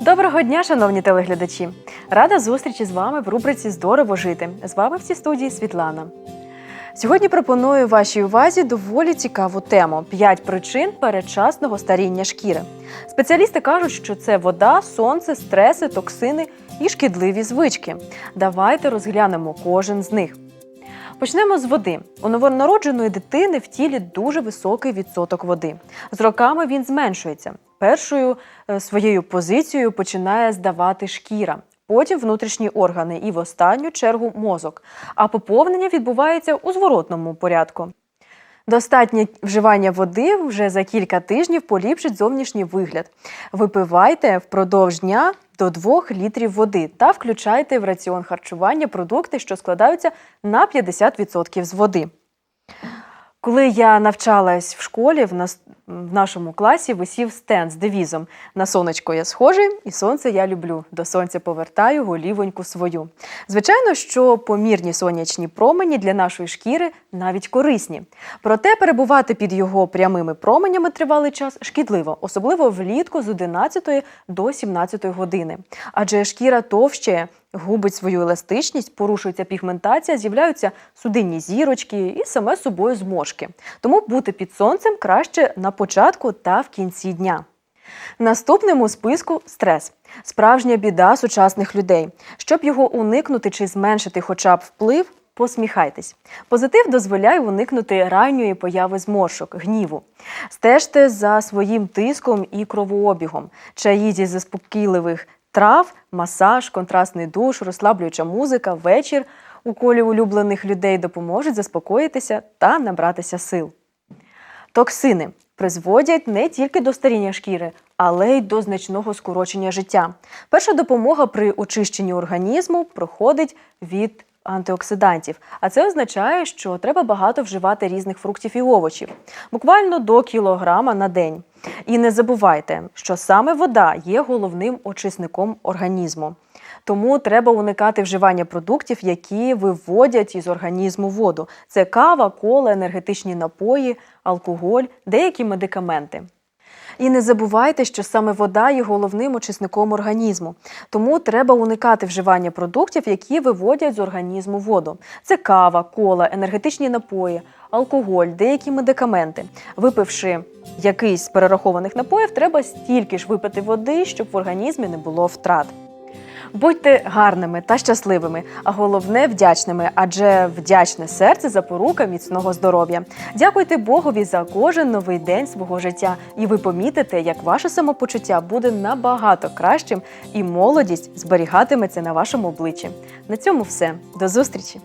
Доброго дня, шановні телеглядачі! Рада зустрічі з вами в рубриці Здорово жити. З вами в цій студії Світлана. Сьогодні пропоную вашій увазі доволі цікаву тему: 5 причин передчасного старіння шкіри. Спеціалісти кажуть, що це вода, сонце, стреси, токсини і шкідливі звички. Давайте розглянемо кожен з них. Почнемо з води. У новонародженої дитини в тілі дуже високий відсоток води. З роками він зменшується. Першою е, своєю позицією починає здавати шкіра, потім внутрішні органи і в останню чергу мозок. А поповнення відбувається у зворотному порядку. Достатнє вживання води вже за кілька тижнів поліпшить зовнішній вигляд. Випивайте впродовж дня до 2 літрів води та включайте в раціон харчування продукти, що складаються на 50% з води. Коли я навчалась в школі, в, нас, в нашому класі висів стенд з девізом На сонечко я схожий, і сонце я люблю. До сонця повертаю голівоньку свою. Звичайно, що помірні сонячні промені для нашої шкіри навіть корисні. Проте перебувати під його прямими променями тривалий час шкідливо, особливо влітку з 11 до 17 години. Адже шкіра товщає, губить свою еластичність, порушується пігментація, з'являються судинні зірочки і саме собою зморшки. Тому бути під сонцем краще на початку та в кінці дня. Наступним у списку стрес справжня біда сучасних людей. Щоб його уникнути чи зменшити хоча б вплив, посміхайтесь. Позитив дозволяє уникнути ранньої появи зморшок, гніву. Стежте за своїм тиском і кровообігом. Чаї зі заспокійливих трав, масаж, контрастний душ, розслаблююча музика, вечір у колі улюблених людей допоможуть заспокоїтися та набратися сил. Токсини призводять не тільки до старіння шкіри, але й до значного скорочення життя. Перша допомога при очищенні організму проходить від антиоксидантів, а це означає, що треба багато вживати різних фруктів і овочів, буквально до кілограма на день. І не забувайте, що саме вода є головним очисником організму. Тому треба уникати вживання продуктів, які виводять із організму воду. Це кава, кола, енергетичні напої, алкоголь, деякі медикаменти. І не забувайте, що саме вода є головним очисником організму. Тому треба уникати вживання продуктів, які виводять з організму воду. Це кава, кола, енергетичні напої, алкоголь, деякі медикаменти. Випивши якийсь з перерахованих напоїв, треба стільки ж випити води, щоб в організмі не було втрат. Будьте гарними та щасливими, а головне вдячними, адже вдячне серце запорука міцного здоров'я. Дякуйте Богові за кожен новий день свого життя, і ви помітите, як ваше самопочуття буде набагато кращим, і молодість зберігатиметься на вашому обличчі. На цьому все. До зустрічі!